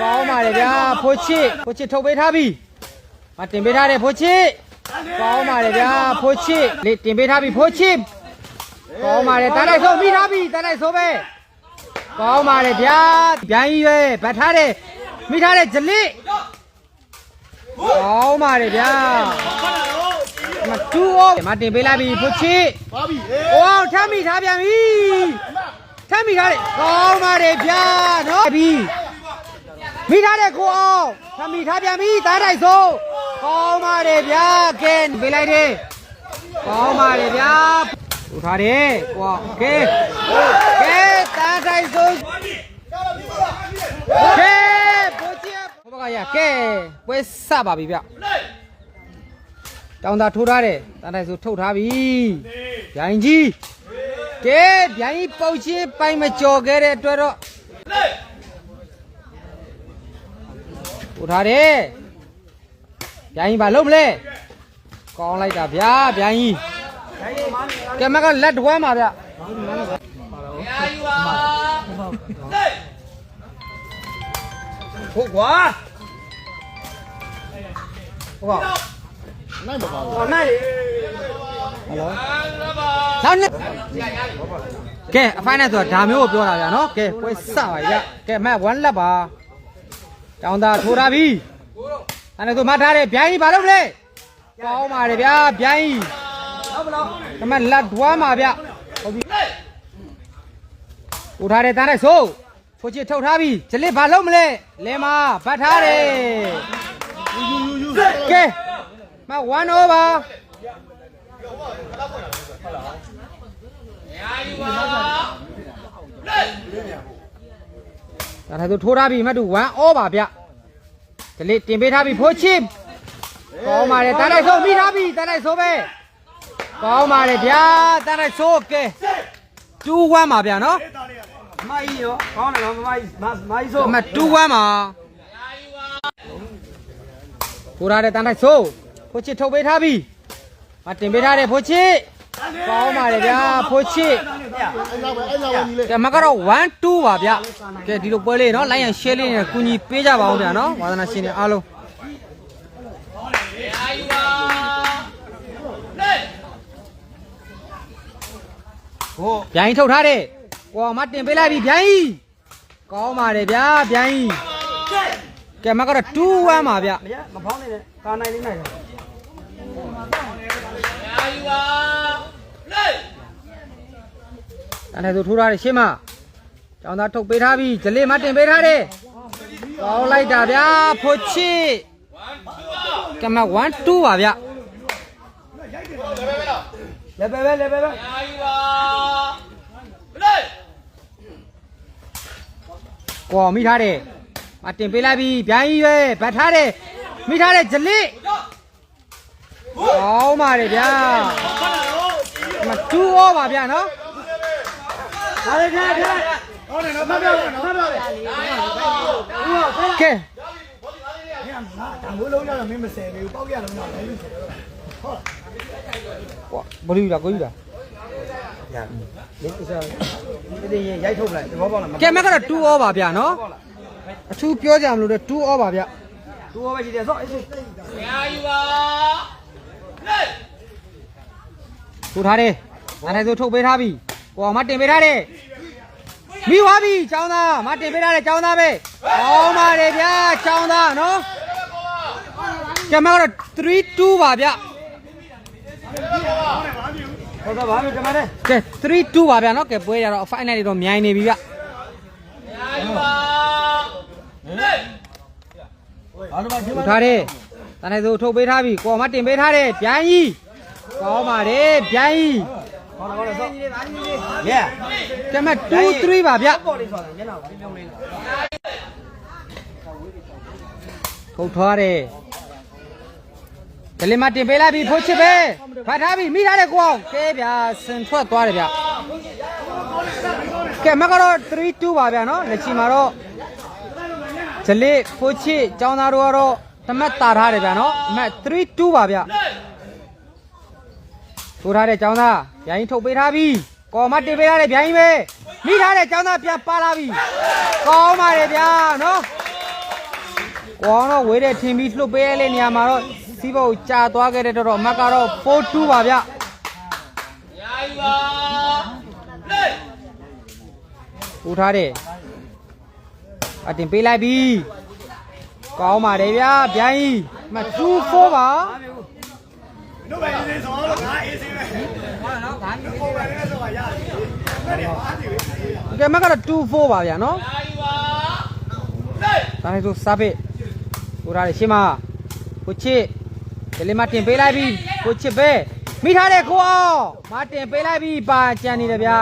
ကောင်းပါလေဗျာဖိုးချစ်ဖိုးချစ်ထုတ်ပေးထားပြီမတင်ပေးထားတယ်ဖိုးချစ်ကောင်းပါလေဗျာဖိုးချစ်လေတင်ပေးထားပြီဖိုးချစ်ကောင်းပါလေတန်းလိုက်ဆိုမိထားပြီတန်းလိုက်ဆိုပဲကောင်းပါလေဗျာဗျိုင်းကြီးပဲဗတ်ထားတယ်မိထားတယ်ဂျလစ်ကောင်းပါလေဗျာမတူအောင်မတင်ပေးလိုက်ပြီဖိုးချစ်ပါပြီ။အိုးထမ်းမိထားပြန်ပြီ။ထမ်းမိထားတယ်။ကောင်းပါတယ်ဗျာနော်။ပြီ။ မိထားတယ်ကိုအောင်။ထမ်းမိထားပြန်ပြီ။သားတိုက်စိုး။ကောင်းပါတယ်ဗျာ။ကဲပေးလိုက်တယ်။ကောင်းပါတယ်ဗျာ။ထူထားတယ်ကိုအောင်။ကဲ။ကဲသားတိုက်စိုး။ကဲဘိုးကြီးဘဘကရကဲပွဲစပါပြီဗျ။တောင်းတာထိုးထားတယ်တန်းတိုက်ဆိုထုတ်ထားပြီဗျိုင်းကြီးကဲဗျိုင်းကြီးပုတ်ချင်းပိုင်မကြော်ခဲ့တဲ့အတွက်တော့ ထိုးထားတယ်ဗျိုင်းကြီးဘာလုပ်မလဲကောင်းလိုက်တာဗျာဗျိုင်းကြီးကဲမကလက်တွမ်းပါဗျဟုတ်ကွာဟုတ်ကွာနိုင်မပါဘူးဟောနိုင်ဟယ်လိုနောက်နေ့ကဲအဖိုင်းနဲ့ဆိုတာဒါမျိုးကိုပြောတာဗျာနော်ကဲပွဲစပါဗျာကဲမက်1လက်ပါ တောင်းတာထိုးထားပြီအဲ့ဒါဆိုမထားတယ်ဗျိုင်းကြီးဘာလုပ်လဲကောင်းပါတယ်ဗျာဗျိုင်းကြီးဟုတ်ပါလားကမက်လက်တွားမှာဗျဟုတ်ပြီထိုးထားတယ်တန်းလိုက်ဆိုဖိုးချစ်ထုတ်ထားပြီဂျလစ်ဘာလုပ်မလဲလဲမဗတ်ထားတယ်ယူယူယူကဲမ1 over ဒါထားသူထိုးထားပြီမတ်တူ1 over ဗျဒီလေးတင်ပေးထားပြီဖိုးချစ်ကောင်းပါလေတန်းလိုက်ဆိုမိထားပြီတန်းလိုက်ဆိုပဲကောင်းပါလေဗျာတန်းလိုက်ဆိုကဲ2 1ပါဗျာနော်မကြီးရောကောင်းတယ်နော်မမကြီးမမကြီးဆိုအမ2 1ပါထိုးထားတဲ့တန်းလိုက်ဆိုဖိုးချစ်ထုတ်ပေးထားပြီမတင်ပေးထားတယ်ဖိုးချစ် ကောင်းပါလေဗျာဖိုးချစ်အဲ့လောက်ပဲအဲ့လောက်ပဲညီလေးကဲမကတော့1 2ပါဗျကဲဒီလိုပွဲလေးနော်လိုက်ရန် share လေးနဲ့ကူညီပေးကြပါအောင်ဗျာနော်ဝါသနာရှင်တွေအားလုံးဟိုဗျိုင်းထုတ်ထားတဲ့ကိုအောင်မတင်ပေးလိုက်ပြီဗျိုင်းကောင်းပါတယ်ဗျာဗျိုင်းကဲမကတော့2 1ပါဗျမရမဖောင်းနေနဲ့ကာနိုင်လေးနိုင်တယ် တန်းထဲသူထိုးထားတဲ့ရှင်းမကျောင်းသားထုတ်ပေးထားပြီဂျလေးမတင်ပေးထားတဲ့ကောင်းလိုက်တာဗျာဖိုချစ်ကဲမ1 2ပါဗျလက်ပဲပဲလက်ပဲပဲကိုအောင်မိထားတယ်မတင်ပေးလိုက်ပြီဗျိုင်းကြီးပဲဗတ်ထားတယ်မိထားတယ်ဂျလေး ကောင်းပါတယ်ဗျာမ2 all ပါဗျာနော်ဒါလေးထားထားဟောတယ်နော်မပြောဘူးနော်မပြောဘူးကဲဒါမိုးလုံးရတော့မင်းမဆယ်ဘူးပေါက်ရလုံးတော့လည်းကွာဘလူးလာကိုယူလာရမင်းကစားဒီဒီရိုက်ထုတ်လိုက်သဘောပေါက်လားကဲမကတော့2 all ပါဗျာနော်အထူးပြောကြမလို့တဲ့2 all ပါဗျာသူ့ဘောပဲရှိတယ်ဆော့အေး ထူထားတယ်နားနေသူထုတ်ပေးထားပြီကိုအောင်မတင်ပေးထားတယ်မိသွားပြီចောင်းသားမတင်ပေးထားတယ်ចောင်းသားပဲကောင်းပါတယ်ဗျာចောင်းသားနော်ကဲမကတော့3 2ပါဗျာ ဟောတော့ဘာလို့ကမတဲ့ ကဲ3 2ပါဗျာနော်ကဲပွဲရတော့ final တွေတော့မြိုင်နေပြီဗျ အားလုံးပါဒီ ထူထားတယ် နားနေသူထုတ်ပေးထားပြီကိုအောင်မတင်ပေးထားတယ်ဗျိုင်းကြီးကောင်းပါတယ်ဗျိုင်းကြီးဟောတော့ဟောတော့ဆော့ရဲကဲမ2 3ပါဗျာပေါ်လေးဆော့တယ်ညနာကိုပြောင်းလေးလားထုတ်ထားတယ်ဒလင်မတင်ပေးလိုက်ပြီဖိုးချစ်ပဲဖတ်ထားပြီမိထားတယ်ကိုအောင်ကဲဗျာစင်ထွက်သွားတယ်ဗျကဲမကတော့3 2ပါဗျာနော်လက်ချီမှာတော့ဂျလေးဖိုးချစ်ចောင်းသားတို့ကတော့ တမတ်တာထားတယ်ဗျာနော်အမတ်3 2ပါဗျထိုးထားတဲ့ចောင်းသားဗျာရင်ထုတ်ပေးထားပြီကော်မတင်ပေးထားတယ်ဗျာရင်ပဲမိထားတဲ့ចောင်းသားပြန်ပါလာပြီကောင်းပါတယ်ဗျာနော်ကိုအောင်တော့ဝေးတဲ့ထင်ပြီးလှုပ်ပေးရတဲ့နေရာမှာတော့စီးပုတ်ကြာသွားခဲ့တဲ့တော့အမတ်ကတော့4-2ပါဗျပူထားတယ်အတင်ပေးလိုက်ပြီ ကောင်းပါတယ်ဗျာဗျိုင်းကြီးအမတ်2-4ပါတို့ပဲအေးစေးဆိုတော့ငါအေးစေးပဲဟုတ်နော်ငါအေးစေးပဲဆိုတာရတယ်အဲ့ဒီအားဒီပဲကဲအမတ်ကတော့2-4ပါဗျာနော်ဒါနဲ့ဆိုစားပေးပူထားတယ်ရှင်းမကိုချစ်ဒီလေးမတင်ပေးလိုက်ပြီကိုချစ်ပဲမိထားတယ်ကိုအောင်မတင်ပေးလိုက်ပြီပါကြံနေတယ်ဗျာ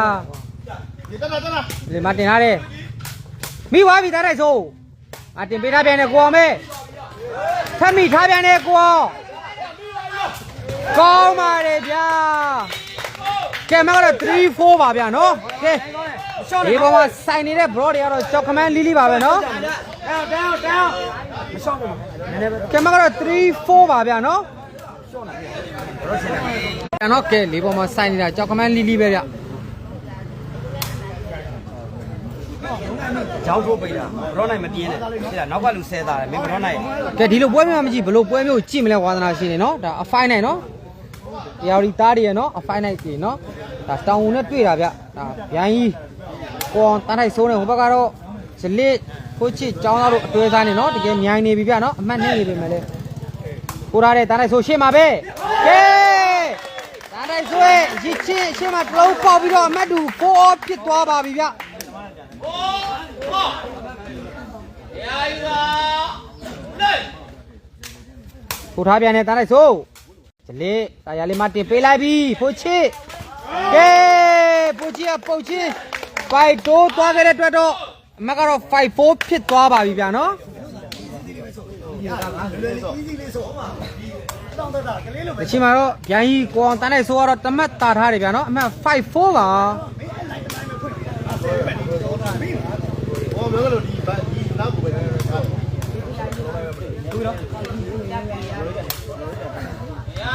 ဒီတနာတနာလေမတင်ထားတယ်မိသွားပြီတားတိုက်ဆို အတင်ပေးထားပြန်တယ်ကိုအောင်မေထပ်မိထားပြန်တယ်ကိုအောင်ကောင်းပါတယ်ဗျာကဲမကတော့3 4ပါဗျာနော်ကဲဒီပေါ်မှာစိုင်နေတဲ့ bro တွေကတော့ကြောက်ခမန်းလီလီပါပဲနော်တောင်းတောင်းတောင်းမရှောင်းဘူးနည်းနည်းပဲကဲမကတော့3 4ပါဗျာနော်အဲ့တော့ကဲလေးပေါ်မှာစိုင်နေတာကြောက်ခမန်းလီလီပဲဗျ ကြောက်ဖို့ပိတ်တာဘရောနိုင်မပြင်းနဲ့ဟဲ့လားနောက်ကလူဆဲသားတယ်မင်းဘရောနိုင်ကဲဒီလိုပွဲမျိုးမကြည့်ဘလို့ပွဲမျိုးကြည့်မလဲဝါသနာရှင်နေနော်ဒါအဖိုင်းနိုင်နော်တရားရီသားတွေရနော်အဖိုင်းနိုင်ကြီးနော်ဒါတောင်ဝင်နဲ့တွေ့တာဗျဒါဗျိုင်းကြီးကိုအောင်တန်းထိုက်ဆိုးနေဟိုဘက်ကတော့ဇလစ်ခိုးချစ်ចောင်းသားတို့အတွဲသားနေနော်တကယ်မြိုင်နေပြီဗျနော်အမှတ်နဲ့နေပြီမယ်လေကိုရတဲ့တန်းထိုက်ဆိုးရှေ့မှာပဲကဲတန်းထိုက်ဆိုးရဲ့ရစ်ချစ်ရှေ့မှာတလုံးပေါက်ပြီးတော့အမှတ်တူ4ဖြစ်သွားပါပြီဗျ ဖိုထားပြန်နေတားလိုက်စို့ဂျလေတာယာလေးမတင်ပေးလိုက်ပြီဖိုချစ်ကဲဖိုချစ်ကပုတ်ချင်းဖိုက်တိုးသွားခဲ့တဲ့အတွက်တော့အမကတော့5-4ဖြစ်သွားပါပြီဗျာနော်တောင်းတတာကလေးလိုပဲဒီချိန်မှာတော့ဗျိုင်းကြီးကိုအောင်တန်းလိုက်ဆိုကတော့တမတ်တာထားတယ်ဗျာနော်အမှတ်5-4ပါ ဟောပြောလို့ဒီဒီနောက်ကိုပဲ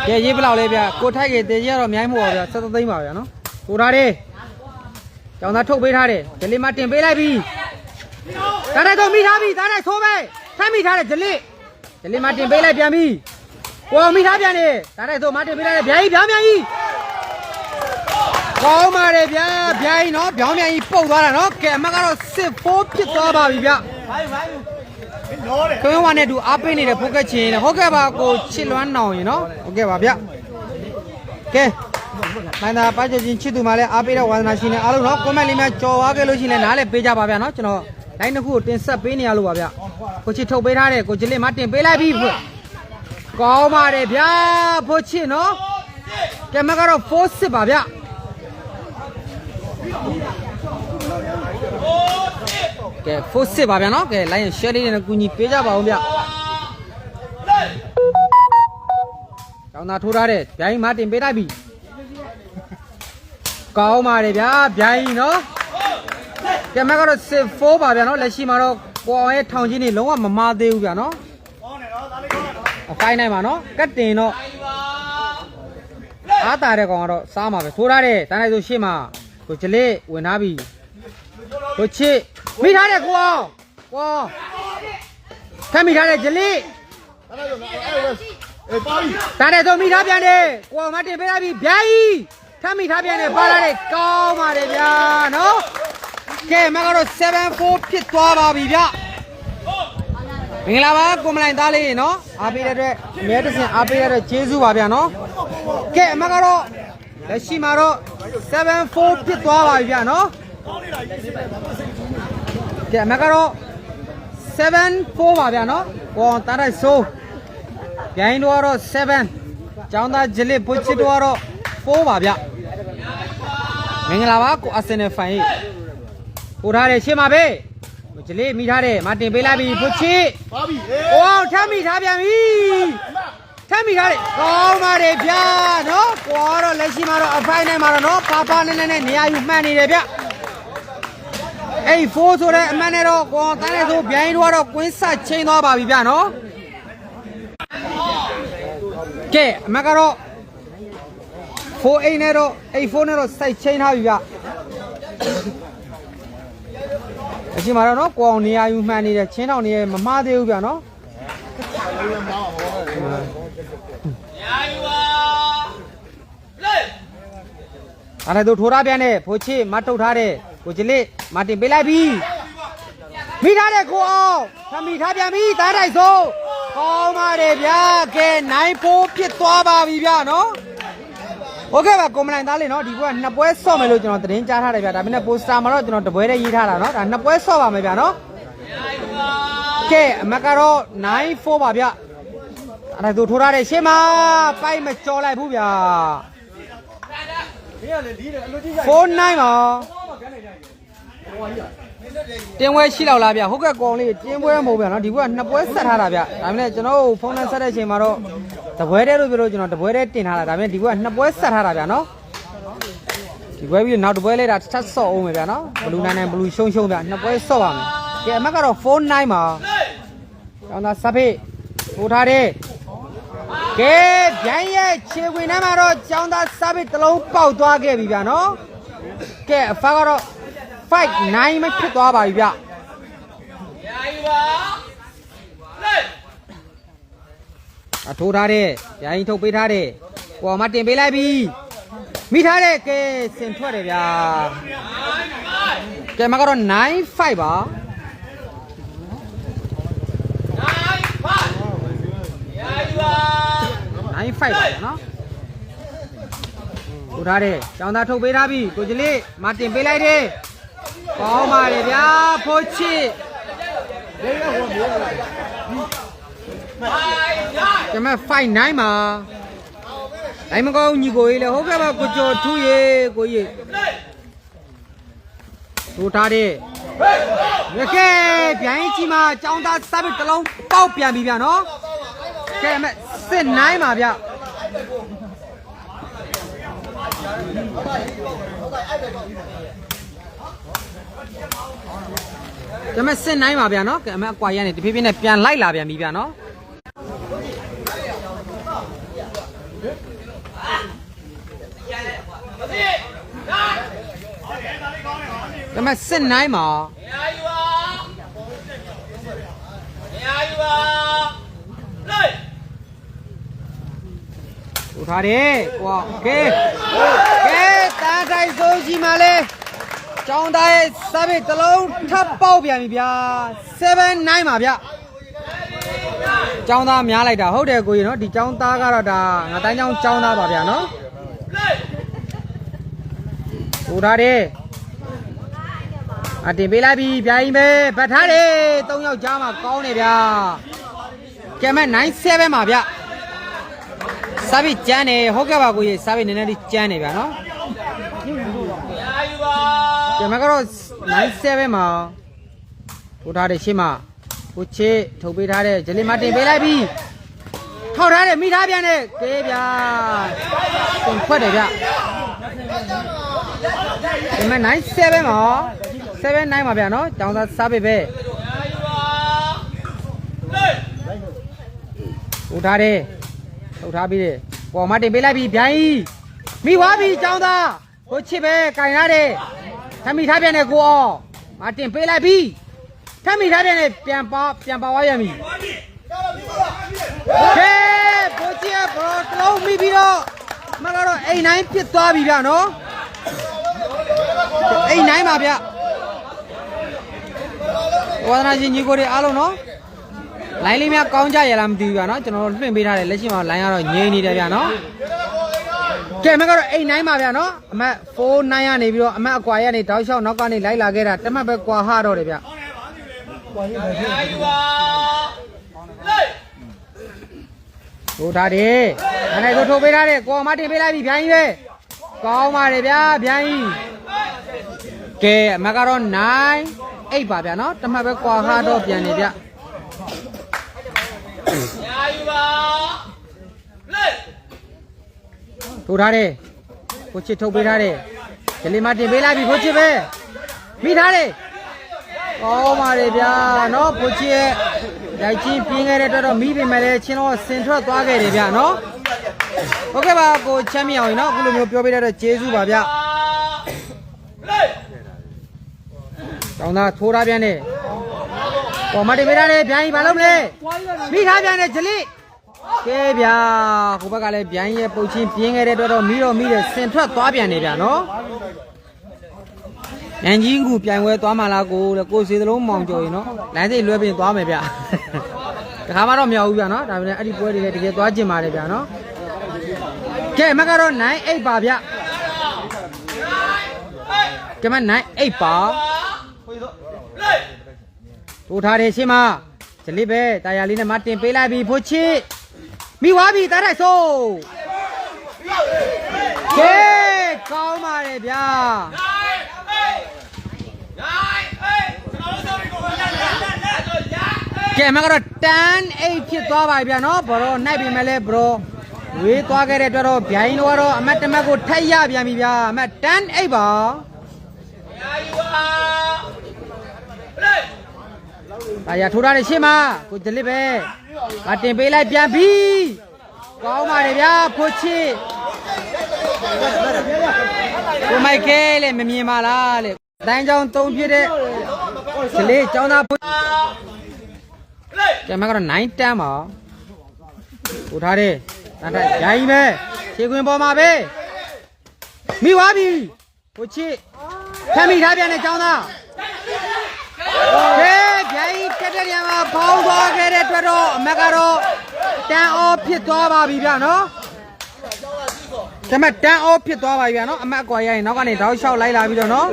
ကဲရေးဘယ်လောက်လဲဗျာကိုထိုက်ကေတေကြီးကတော့အများကြီးမဟုတ်ပါဗျာ73သိန်းပါဗျာနော်ကိုထားတယ်ကျောင်းသားထုတ်ပေးထားတယ်ဂျလေမတင်ပေးလိုက်ပြီတန်းလိုက်တော့မိထားပြီတန်းလိုက်ဆိုးပဲထမ်းမိထားတယ်ဂျလေဂျလေမတင်ပေးလိုက်ပြန်ပြီကိုအောင်မိထားပြန်တယ်တန်းလိုက်ဆိုးမတင်ပေးလိုက်တယ်ဗျာကြီးဗျာမြန်ကြီး ကောင်းပါတယ်ဗျာဗျာကြီးနော်ဗျောင်းမြန်ကြီးပုတ်သွားတာနော်ကဲအမကတော့စစ်ဖိုးဖြစ်သွားပါပြီဗျာနော်တယ်ခွင်းဝါနဲ့တူအားပေးနေတဲ့ဖိုကက်ချင်းနဲ့ဟုတ်ကဲ့ပါကိုချစ်လွမ်းနောင်ရင်နော်ဟုတ်ကဲ့ပါဗျကဲမိုင်းသာပါချချင်းချစ်သူမှလည်းအားပေးတဲ့ဝါသနာရှင်တွေအားလုံးနော်ကွန်မန့်လေးများကြော်သွားခဲ့လို့ရှိရင်လည်းနားလည်းပေးကြပါဗျနော်ကျွန်တော်တိုင်းတစ်ခုကိုတင်ဆက်ပေးနေရလို့ပါဗျကိုချစ်ထုတ်ပေးထားတယ်ကိုချစ်လေးမတင်ပေးလိုက်ပြီဖွကောင်းပါတယ်ဗျာဖိုချစ်နော်ကဲမကတော့4စစ်ပါဗျ ကဲ4စစ်ပါဗျနော်ကဲလိုင်း share လေးနဲ့ကူညီပေးကြပါဦးဗျကောင်းတာထိုးထားတဲ့ဗျိုင်းမတင်ပေးလိုက်ပြီကောင်းပါတယ်ဗျာဗျိုင်းနော်ကဲမကတော့စစ်4ပါဗျာနော်လက်ရှိမှာတော့ကိုအောင်ရဲ့ထောင်ချင်းနေလုံးဝမမာသေးဘူးဗျာနော်ဟောနေတော့ဒါလေးကောင်းတော့အဖိုင်းနိုင်ပါနော်ကတ်တင်တော့အားတာတဲ့ကောင်ကတော့စားမှာပဲထိုးထားတဲ့တန်းလိုက်ဆိုရှေ့မှာ ကိုကြလေးဝင်ထားပြီကိုချစ်မိထားတဲ့ကိုအောင်ကိုအောင်ထမ်းမိထားတဲ့ကြလေးအဲ့ဒါဆိုအဲ့ဒါအေးပါပြီတားတယ်ဆိုမိထားပြန်တယ်ကိုအောင်မတင်ပေးလိုက်ပြီဗျာကြီးထမ်းမိထားပြန်တယ်ပါလာတယ်ကောင်းပါတယ်ဗျာနော်ကဲမကတော့7-4ဖြစ်သွားပါပြီဗျမင်္ဂလာပါကိုမလိုင်သားလေးနော်အားပေးတဲ့အတွက်အမြဲတစေအားပေးရတဲ့ကျေးဇူးပါဗျာနော်ကဲအမကတော့ လက်ရှိမှာတော့7-4ဖြစ်သွားပါပြီဗျာနော်ကဲအမကတော့7-4ပါဗျာနော်ကိုအောင်တားတိုက်ဆိုးပြိုင်းတော့ကတော့7ကျောင်းသားဂျလစ်ပုတ်ချစ်တော့ကတော့4ပါဗျမင်္ဂလာပါကိုအာဆင်နယ်ဖန်ကြီးပို့ထားတယ်ရှင်းပါပဲဂျလစ်မိထားတယ်မတင်ပေးလိုက်ပြီပုတ်ချစ်ပါပြီအေးဝေါထမ်းမိထားပြန်ပြီ ထမ်းမိထားတယ်ကောင်းပါတယ်ဗျာနော်ကိုကတော့လက်ရှိမှာတော့အဖိုင်းနဲ့မှာတော့နော်ပါပါနဲ့နဲ့နေရာယူမှန်နေတယ်ဗျအဲ့ဒီ4ဆိုတဲ့အမှန်နဲ့တော့ကိုတန်းနေဆိုဗျိုင်းတော့ကတော့ကွင်းဆက်ချင်းသွားပါပြီဗျာနော်ကဲအမကတော့4အိမ်နဲ့တော့84နဲ့တော့စိုက်ချင်းထားပြီဗျအချိန်မှာတော့နော်ကိုအောင်နေရာယူမှန်နေတယ်ချင်းတောင်နေရမမှားသေးဘူးဗျနော် အဲ့ဒါသူထိုးထားပြန်တယ်ဖိုးချစ်မထုတ်ထားတယ်ကိုကြီးလေးမတင်ပေးလိုက်ပြီမိထားတယ်ကိုအောင်ခမိထားပြန်ပြီတားတိုက်စိုးကောင်းပါတယ်ဗျာကဲနိုင်ဖိုးဖြစ်သွားပါပြီဗျာနော်โอเคပါကွန်မလိုက်သားလေးနော်ဒီဘက်ကနှစ်ပွဲဆော့မယ်လို့ကျွန်တော်သတင်းကြားထားတယ်ဗျာဒါပေမဲ့ပိုစတာမှာတော့ကျွန်တော်တပွဲတည်းရေးထားတာနော်ဒါနှစ်ပွဲဆော့ပါမယ်ဗျာနော်ကဲအမကတော့94ပါဗျာ အဲ့ဒါသူထိုးထားတယ်ရှေ့မှာပိုက်မကြော်လိုက်ဘူးဗျာမင်းကလည်းလီးတယ်အလိုကြီးရ49ပါတင်းပွဲရှိလောက်လားဗျဟုတ်ကဲ့ကောင်လေးတင်းပွဲမဟုတ်ဗျာနော်ဒီဘက်ကနှစ်ပွဲဆက်ထားတာဗျဒါပေမဲ့ကျွန်တော်တို့ဖုန်းနဲ့ဆက်တဲ့အချိန်မှာတော့တပွဲတည်းလို့ပြောလို့ကျွန်တော်တပွဲတည်းတင်ထားတာဒါပေမဲ့ဒီဘက်ကနှစ်ပွဲဆက်ထားတာဗျနော်ဒီပွဲပြီးနောက်တပွဲလေးဒါထပ်ဆော့အောင်မယ်ဗျနော်ဘလူးနိုင်နိုင်ဘလူးရှုံရှုံဗျနှစ်ပွဲဆော့ပါမယ်ကဲအမက်ကတော့49ပါကျောင်းသားစဖိပို့ထားတယ် ကဲဗျိုင်းရဲ့ခြေဝင်ထဲမှာတော့ကျောင်းသားစဖိတစ်လုံးပေါက်သွားခဲ့ပြီဗျနော်ကဲအဖာကတော့5 9မဖြစ်သွားပါပြီဗျအထိုးထားတယ်ဗျိုင်းထုတ်ပေးထားတယ်ကိုအောင်မတင်ပေးလိုက်ပြီမိထားတယ်ကဲစင်ထွက်တယ်ဗျာကဲမကတော့9 5 ပါ9 5ပါဗျာနော်ထိုးထားတယ်ကျောင်းသားထုတ်ပေးထားပြီကိုကြီးလေးမတင်ပေးလိုက်တယ်ကောင်းပါလေဗျာဖိုးချစ်ကျမ5 9ပါတိုင်းမကောင်းညီကိုကြီးလေဟုတ်ကဲ့ပါကိုကျော်ထူးရေကိုကြီးထိုးထားတယ်ရကဲဗျိုင်းကြီးမှာကျောင်းသားစပစ်တစ်လုံးပေါက်ပြန်ပြီဗျာနော်ကဲအမ စစ်9ပါဗျာကျမစစ်နိုင်ပါဗျာနော်ကဲအမအကွာရနေတဖြည်းဖြည်းနဲ့ပြန်လိုက်လာပြန်ပြီဗျာနော်ကျမစစ်နိုင်ပါ ထူထားတယ်ကွာကဲကဲတန်ခိုင်စိုးကြီးမလေးကျောင်းသားရဲ့စပစ်တစ်လုံးထပ်ပေါက်ပြန်ပြီဗျာ79ပါဗျကျောင်းသားများလိုက်တာဟုတ်တယ်ကိုကြီးနော်ဒီကျောင်းသားကတော့ဒါငါတိုင်းကျောင်းကျောင်းသားပါဗျာနော်ဟိုထားတယ်အတင်ပေးလိုက်ပြီဗျာကြီးပဲဗတ်ထားတယ်၃ယောက်ကြားမှာကောင်းနေဗျာကဲမဲ့97ပါဗျ စပစ်ကျန်းတယ်ဟုတ်ကဲ့ပါကိုကြီးစပစ်နည်းနည်းလေးကျန်းနေဗျာနော်ကျမကတော့97မှာထိုးထားတဲ့ရှင်းမှာကိုချေထုတ်ပေးထားတဲ့ဂျလီမတင်ပေးလိုက်ပြီထောက်ထားတယ်မိထားပြန်တယ်ကဲဗျာပြန်ခွက်တယ်ဗျဒီမှာ97မှာ79မှာဗျာနော်ကျောင်းသားစားပေပဲထိုးထားတယ် ထုတ်ထားပြီးတယ်ပေါ်မတင်ပေးလိုက်ပြီဗျိုင်းမိသွားပြီကျောင်းသားကိုချစ်ပဲကင်ရတယ်ထမ်းမိထားပြန်တယ်ကိုအောင်မတင်ပေးလိုက်ပြီထမ်းမိထားပြန်တယ်ပြန်ပါပြန်ပါသွားပြန်ပြီကဲဘိုးကြီးကဘရောတလုံးမိပြီးတော့မကတော့အိမ်နိုင်ပြစ်သွားပြီဗျနော်အိမ်နိုင်ပါဗျဝါဒနာရှင်ညီကိုတွေအားလုံးနော် လိုင်းလေးများကောင်းကြရလားမသိဘူးဗျာနော်ကျွန်တော်တို့လွှင့်ပေးထားတယ်လက်ရှိမှာလိုင်းကတော့ငြိမ်နေတယ်ဗျာနော်ကဲမကတော့အိမ်နိုင်ပါဗျာနော်အမတ်49ရနေပြီးတော့အမတ်အကွာရနေတောက်လျှောက်နောက်ကနေလိုက်လာခဲ့တာတမတ်ပဲကွာဟတော့တယ်ဗျဟိုထားတယ်အဲ့ဒါကိုထိုးပေးထားတယ်ကိုအမတင်ပေးလိုက်ပြီဗျိုင်းကြီးပဲကောင်းပါတယ်ဗျာဗျိုင်းကြီးကဲအမတ်ကတော့9 8ပါဗျာနော်တမတ်ပဲကွာဟတော့ပြန်နေဗျ ထိုးထားတယ်ကိုချစ်ထုတ်ပေးထားတယ်ဂျလီမတင်ပေးလိုက်ပြီကိုချစ်ပဲမိထားတယ်ကောင်းပါတယ်ဗျာနော်ကိုချစ်ရဲ့ရိုက်ချင်းပြင်းခဲ့တဲ့အတွက်တော့မိပင်မဲ့လည်းချင်းတော့ဆင်ထွက်သွားခဲ့တယ်ဗျာနော်ဟုတ်ကဲ့ပါကိုချမ်းမြောင်ရင်နော်အခုလိုမျိုးပြောပေးတဲ့အတွက်ကျေးဇူးပါဗျာတောင်းသားထိုးထားပြန်တယ် ပေါ်မတင်ပေးရတယ်ဗျိုင်းဘာလုပ်မလဲမိထားပြန်တယ်ဂျလိကဲဗျာဟိုဘက်ကလည်းဗျိုင်းရဲ့ပုတ်ချင်းပြင်းခဲ့တဲ့အတွက်တော့မိတော့မိတယ်စင်ထွက်သွားပြန်နေဗျာနော်ရန်ကြီးကူပြိုင်ပွဲသွားမှလားကိုတဲ့ကိုစီသလုံးမောင်ကျော်ရင်နော်လမ်းစိတ်လွှဲပြင်သွားမယ်ဗျတခါမှတော့မရောက်ဘူးဗျာနော်ဒါပေမဲ့အဲ့ဒီပွဲတွေလည်းတကယ်သွားကျင်ပါတယ်ဗျာနော်ကဲမကတော့9 8ပါဗျကဲမ9 8ပါ ထိုးထားတယ်ရှင်းမဂျလိပဲတာယာလေးနဲ့မတင်ပေးလိုက်ပြီဖိုချစ်မိသွားပြီတားထိုက်ဆိုးကဲကောင်းပါတယ်ဗျာကဲမကတော့တန်8ဖြစ်သွားပါပြီဗျာနော်ဘရောနိုင်ပြီမဲ့လဲဘရောဝေးသွားခဲ့တဲ့အတွက်တော့ဗျိုင်းတော့ကတော့အမတ်တမတ်ကိုထက်ရပြန်ပြီဗျာအမတ်တန်8ပါ အာရထိုးထားတယ်ရှင်းမကိုဒလစ်ပဲမတင်ပေးလိုက်ပြန်ပြီကောင်းပါတယ်ဗျာဖိုချစ်ကိုမိုက်ကဲလေမမြင်ပါလားလေတန်းချောင်းသုံးဖြစ်တဲ့ကလေးចောင်းသားဖိုကျန်မကတော့9တန်းပါပို့ထားတယ်တန်းတက်ရိုင်းပဲခြေခွင်ပေါ်မှာပဲမိသွားပြီဟိုချစ်ဖမ်းမိထားပြန်တဲ့ចောင်းသားကဲဗျိုင်း တက်တဲ့နေရာမှာပေါင်းသွားခဲ့တဲ့အတွက်တော့အမက်ကတော့တန်အောဖြစ်သွားပါပြီဗျာနော်ကျမတန်အောဖြစ်သွားပါပြီဗျာနော်အမက်ကွာရရင်နောက်ကနေတောက်လျှောက်လိုက်လာပြီးတော့နော်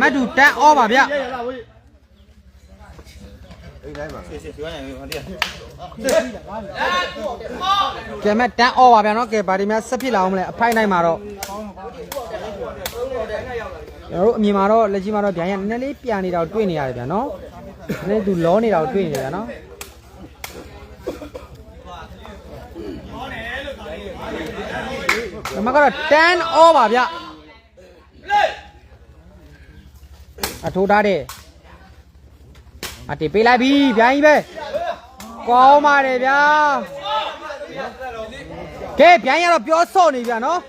မတ်တူတန်အောပါဗျကဲမဲ့တန်းအော်ပါဗျာနော်ကဲဘာဒီများဆက်ဖြစ်လာအောင်မလဲအဖိုက်နိုင်မှာတော့ကျွန်တော်တို့အမြင်မှာတော့လက်ကြီးမှာတော့ဗျာရနည်းနည်းလေးပြန်နေတာကိုတွေ့နေရတယ်ဗျာနော် နည်းနည်းသူလောနေတာကိုတွေ့နေတယ်ဗျာနော်ဒီမှာကတော့တန်းအော်ပါဗျာအထိုးထားတယ်အတေးပေးလိုက်ပြီဗျာကြီးပဲကောင်းပါတယ်ဗျာကဲဗျိုင်းရတော့ပြောဆော့နေဗျာနော်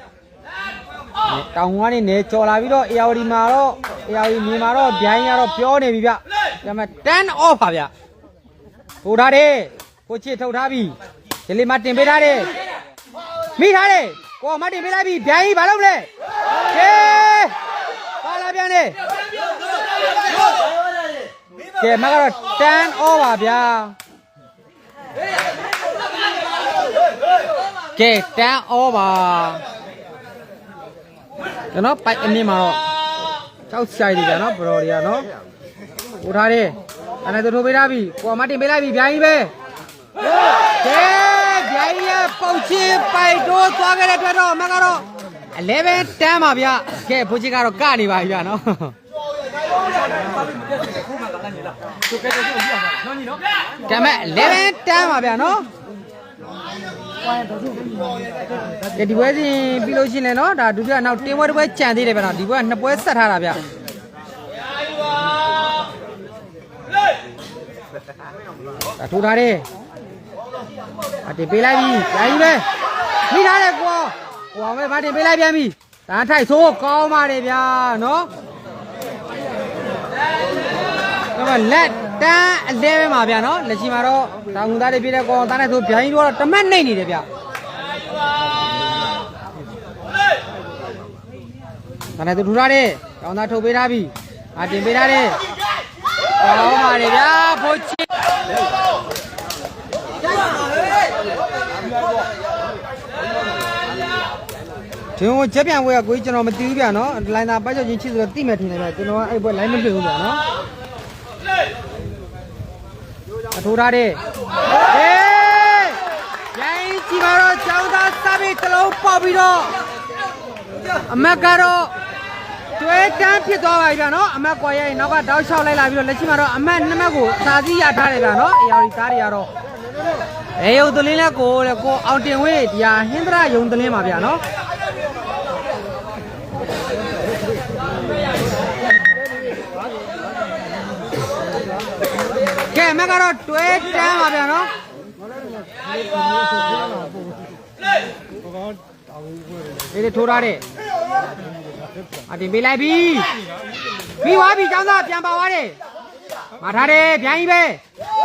တောင်ကနေနေကြော်လာပြီးတော့ AOD မှာတော့ AOD မြေမှာတော့ဗျိုင်းရတော့ပြောနေပြီဗျ ဒါပေမဲ့10 off ပါဗျထိုးထားတယ်ကိုချစ်ထုတ်ထားပြီဒီလေးမတင်ပေးထားတယ်မိထားတယ်ကိုမတင်ပေးလိုက်ပြီဗျိုင်းကြီးဘာလုပ်လဲကဲပါလာပြန်နေကဲမကတော့10 off ပါဗျာကဲတန်းဩပါကျွန်တော်ပိုက်အမြင့်မှာတော့ကြောက်ဆိုင်နေကြနော်ဘရော်တွေကနော် ဟိုထားတယ်အဲ့ဒါသူထိုးပေးထားပြီကိုအမတင်ပေးလိုက်ပြီဗျာကြီးပဲကဲဗျာကြီးရပုတ်ချင်းပိုက်တိုးသွားခဲ့တဲ့အတွက်တော့အမကတော့11တန်းပါဗျကဲဖိုးကြီးကတော့ကနေပါပြီဗျာနော်ကဲမဲ့11တန်းပါဗျာနော်ကဲဒီပွဲစဉ်ပြီးလို့ရှိရင်လည်းနော်ဒါဒုတိယနောက်တင်းပွဲတစ်ပွဲကြံသေးတယ်ဗျာနော်ဒီပွဲကနှစ်ပွဲဆက်ထားတာဗျဒါ ထိုးထားတယ်အတင်ပေးလိုက်ပြီကြာကြီးပဲမိထားတယ်ကွာဟိုအောင်ပဲဗာတင်ပေးလိုက်ပြန်ပြီဒါထိုက်ဆိုးကောင်းပါတယ်ဗျာနော်ဒါမှလက်တန်းအလဲပဲမှာဗျာနော်လက်ချီမှာတော့တောင်ငူသားတွေပြည့်တဲ့ကောင်သားနဲ့ဆိုဗျာကြီးတို့ကတော့တမက်နှိမ့်နေတယ်ဗျာ။ဒါနဲ့သူထူထားတယ်။ကောင်းသားထုတ်ပေးထားပြီ။အာတင်ပေးထားတယ်။ ကောင်းပါလေဗျာဖိုးချစ်ဒီကိုချက်ပြန်ဝဲကကိုကြီးကျွန်တော်မသိဘူးဗျာနော်လိုင်းသာပတ်ချက်ချင်းချစ်ဆိုတော့တိမဲ့ထင်တယ်ဗျာကျွန်တော်ကအဲ့ဘက်လိုင်းမတွေ့ဘူးဗျာနော်အထိုးထားတယ်ဟေးရိုင်းကြည့်ပါတော့ကျောင်းသားစပီတစ်လုံးပေါက်ပြီးတော့အမက်ကတော့ တွဲတန်းဖြစ်သွားပါပြီဗျာနော်အမက်ကွာရဲ့နောက်ကတောက်လျှောက်လိုက်လာပြီးတော့လက်ရှိမှာတော့အမက်နှစ်မက်ကိုစာစည်းရထားတယ်ဗျာနော်အရာဒီသားတွေကတော့အဲယုံသလင်းလက်ကိုတဲ့ကိုအောင်တင်ဝေးဒီဟာဟင်္ဒရာယုံသလင်းပါဗျာနော်ကဲအမက်ကတော့တွဲတန်းပါဗျာနော်ဒီလေထိုးထားတယ် အတင်ပေးလိုက်ပြီပြီးသွားပြီចောင်းသားပြန်ပါသွားတယ်မာထားတယ်ဗျိုင်းကြီးပဲ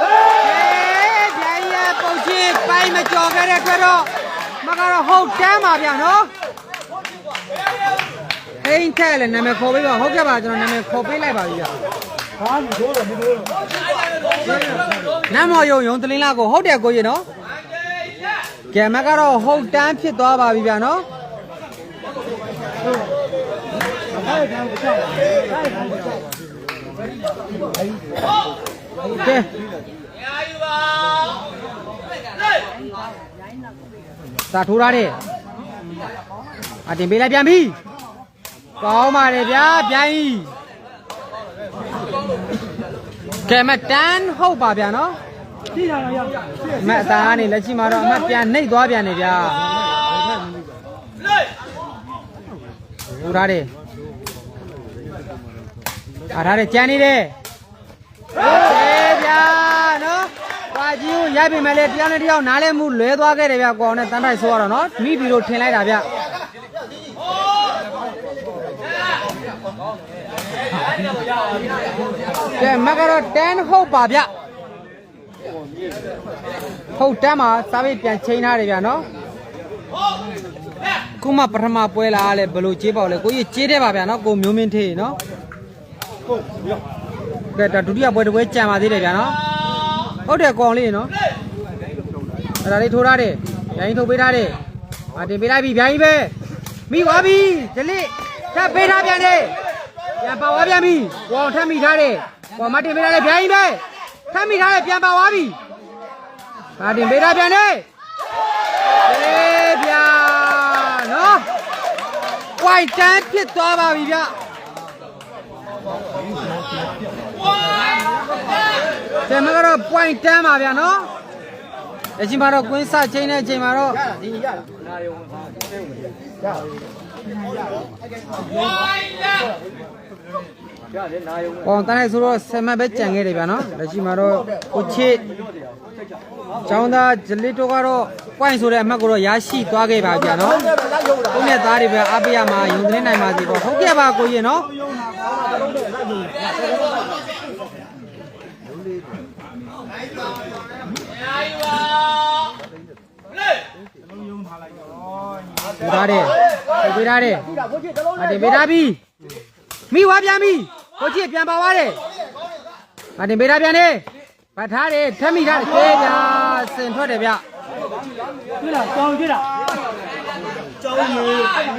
အေးဗျိုင်းကြီးရဲ့ပုံချင်းပိုင်းမကြော်ခဲ့တဲ့အတွက်တော့မကတော့ဟုတ်တမ်းပါဗျာနော်အိမ်ထက်လည်းနာမည်ခေါ်ပေးပါဟုတ်ကဲ့ပါကျွန်တော်နာမည်ခေါ်ပေးလိုက်ပါပြီဗျာဟာဒီတို့တော့မတို့တော့နမ်းမော်ယုံယုံတလင်းလာကိုဟုတ်တယ်ကိုကြီးနော်ကဲမကတော့ဟုတ်တမ်းဖြစ်သွားပါပြီဗျာနော်အဲ့ဒါ ကိုကြောက်အဲ့ဒါကိုကြောက်ကဲသာထိုးရတယ်အတင်ပေးလိုက်ပြန်ပြီကောင်းပါလေဗျာပြန်ပြီကဲမတန်းဟုတ်ပါဗျာနော်ကြည့်ရအောင်ရအမတ်အသားကနေလက်ရှိမှာတော့အမတ်ပြန်နှိပ်သွားပြန်နေဗျာဟိုထားတယ် အားထားတယ်ကြမ်းနေတယ်အေးဗျာနော်ကွာကြီးကိုရိုက်ပြီမဲ့လေတရားနဲ့တရားနားလဲမှုလွဲသွားခဲ့တယ်ဗျကောင်းနဲ့တန်းတိုက်ဆိုရတော့နော်မိပြီးတော့ထင်လိုက်တာဗျကဲမကတော့တန်းဟုတ်ပါဗျဟုတ်တမ်းမှာစာပေပြန်ချိန်ထားတယ်ဗျာနော်ခုမှပထမပွဲလာလဲဘယ်လိုကြေးပေါက်လဲကိုကြီးကြေးတယ်ပါဗျာနော်ကိုမျိုးမင်းထေးနော် ကဲဒါဒုတိယပွဲတစ်ပွဲကြံပါသေးတယ်ဗျာနော်ဟုတ်တယ်ကောင်လေးနော်အဲ့ဒါလေးထိုးထားတယ်ဗျိုင်းထုတ်ပေးထားတယ်အတင်ပေးလိုက်ပြီဗျိုင်းပဲမိသွားပြီဒလိထပ်ပေးထားပြန်တယ်ပြန်ပါသွားပြန်ပြီဝေါထပ်မိထားတယ်ဝေါမတင်ပေးထားတယ်ဗျိုင်းပဲထပ်မိထားတယ်ပြန်ပါသွားပြီပါတင်ပေးတာပြန်နေေးဗျာနော်ဝိုက်တန်းဖြစ်သွားပါပြီဗျ ကျမကတော့ point တန်းပါဗျာနော်အချိန်မှာတော့ကွင်းစချင်းတဲ့အချိန်မှာတော့ဒီရလားနာယုံပါရတယ်နာယုံ ပေါ်တန်းနေဆိုတော့ဆယ်မတ်ပဲကြံခဲ့တယ်ဗျာနော်လက်ရှိမှာတော့ကိုချစ်ကျောင်းသားဂျလစ်တို့ကတော့ point ဆိုတဲ့အမှတ်ကိုတော့ရရှိသွားခဲ့ပါဗျာနော်လိုက်ရုံတာကိုနဲ့သားတွေပဲအားပေးရမှာယုံသွင်းနိုင်ပါစေပေါ့ဟုတ်ကဲ့ပါကိုရင်နော်ပေးထားတယ်ပေးထားတယ်ဒီကကိုကြည့်တလုံးအတင်ပေးထားပြီမိဝါပြန်ပြီ ကိုကြည့်ပြန်ပါသွားတယ်အတင်ပေးထားပြန်နေပတ်ထားတယ်ထက်မိထားတယ်ကဲဗျာစင်ထွက်တယ်ဗျတွေ့လားကြောင်ကြည့်လားကြောင်ရေ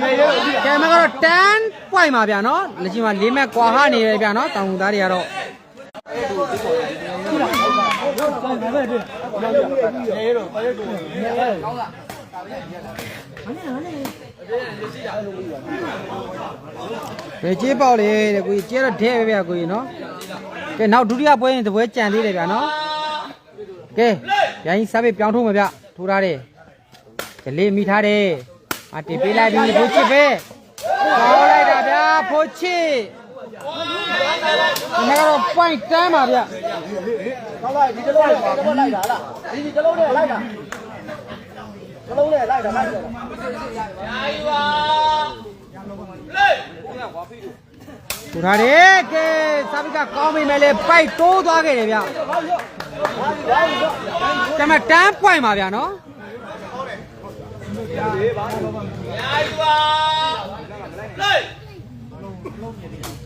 ရေရေဒီကဲမကတော့တန်းပွိုင်ပါဗျာနော်လက်ရှိမှာလေးမဲ့ကွာဟနေတယ်ဗျာနော်တောင်ကူသားတွေကတော့ကြောင်ပဲတွေ့ရေရေတော့ပါရတူရေ ဘယ်ကြေးပေါက်လေတဲ့ကိုကြီးကြေးတော့ဒဲပဲဗျာကိုကြီးနော်ကဲနောက်ဒုတိယပွဲရင်တပွဲကြံသေးတယ်ဗျာနော်ကဲရိုင်းစားပေးပြောင်းထုံးမှာဗျထိုးထားတယ်ကလေးမိထားတယ်အတင်ပေးလိုက်ပြီဖိုးချစ်ပဲပေါ်လိုက်တာဗျာဖိုးချစ်ဒီမှာတော့ point တန်းပါဗျာကောင်းလိုက်ဒီတလုံးနဲ့တလုံးလိုက်တာလားဒီဒီတလုံးနဲ့လိုက်တာတ လုံးနဲ့လိုက်တာလိုက်တာထိုးထားတယ်ကဲစားပြီးကကောင်းပြီမဲ့လေပိုက်တိုးသွားခဲ့တယ်ဗျာတမတန်း point ပါဗျာနော်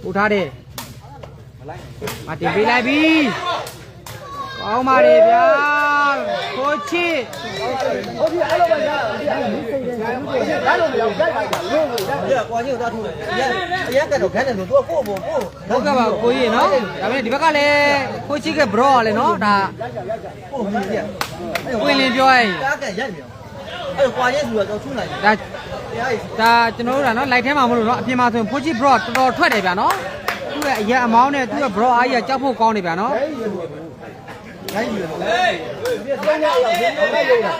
ပူထားတယ်မတင်ပေးလိုက်ပြီ ကောင်းပါလေဗျာကိုချစ်ဟုတ်ပြီအဲ့လိုပဲရတာဒီအဲ့ဒီစိတ်တယ်ရလို့မရဘူးရိုက်လိုက်တာလို့လို့ရိုက်ကွာကြီးကိုသားထိုးတယ်အရက်ကတော့ခန်းတယ်လို့သူကပို့ပို့ပို့ဟုတ်ကဲ့ပါကိုကြီးနော်ဒါပေမဲ့ဒီဘက်ကလည်းကိုချစ်ကဘရောကလည်းနော်ဒါပို့ပြီးပြပွင့်လင်းပြောရင်တားကန်ရိုက်မြောအဲ့ကွာကြီးဆိုတော့ထုံးလိုက်ဒါတရားကြီးဒါကျွန်တော်တို့ကနော်လိုက်ထဲမှာမလို့နော်အပြင်မှာဆိုရင်ဖိုချစ်ဘရောတော်တော်ထွက်တယ်ဗျာနော်သူ့ရဲ့အရက်အမောင်းနဲ့သူ့ရဲ့ဘရောအားကြီးကကြောက်ဖို့ကောင်းနေဗျာနော် ရိုက်ယူတယ်ဟေးဒီသုံးရအောင်ဒီလိုက်လို့လား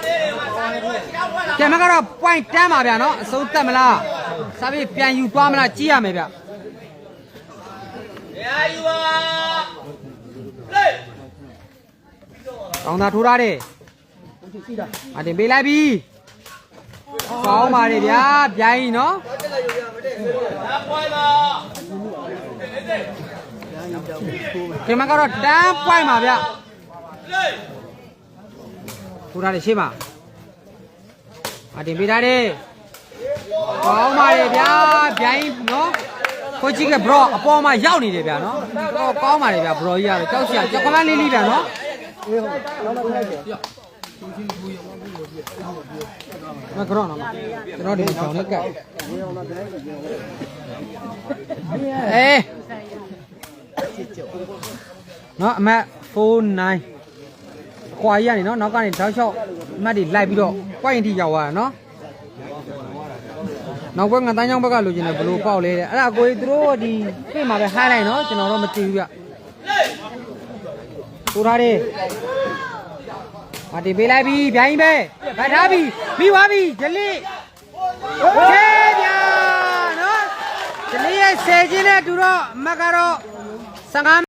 ကျန်မကတော့ point တန်းပါဗျာနော်အဆုံးသက်မလားစာပြီးပြန်ယူသွားမလားကြည့်ရမယ်ဗျကောင်းတာထိုးထားတယ်စီးတာအတင်ပေးလိုက်ပြီကောင်းပါလေဗျာပြိုင်းနော်ဒီမှာကတော့တန်းပွိုင်းပါဗျ ထူထားတယ်ရှေ့မှာအတင်ပေးထားတယ်ကောင်းပါလေဗျာဗျိုင်းနော်ကိုကြီးကဘရောအပေါ်မှာရောက်နေတယ်ဗျာနော်တော့ကောင်းပါလေဗျာဘရောကြီးရတယ်ကြောက်စရာကြောက်ကမန်းလေးလေးဗျာနော်အေးဟုတ်နောက်နောက်လိုက်တယ်မကတော့နော်ကျွန်တော်ဒီချောင်းလေးကတ်အေးနော်အမတ်49 ခွာကြီးကနေနော်နောက်ကနေတောက်လျှောက်အမတ်တွေလိုက်ပြီးတော့ပွိုင်းတီရောက်သွားတာနော်နောက်ဘက်ကတန်းချောင်းဘက်ကလိုချင်တယ်ဘလို့ပေါက်လဲတဲ့အဲ့ဒါကိုကြီးသူတို့ဒီပြင့်မှာပဲဟိုင်းလိုက်နော်ကျွန်တော်တော့မသိဘူးဗျထူထားတယ်မတင်ပေးလိုက်ပြီဗျိုင်းပဲဗတ်ထားပြီပြီးသွားပြီဂျလီကျေးဗျာနော်ဂျလီရဲ့ဆယ်ချင်းနဲ့တူတော့အမတ်ကတော့15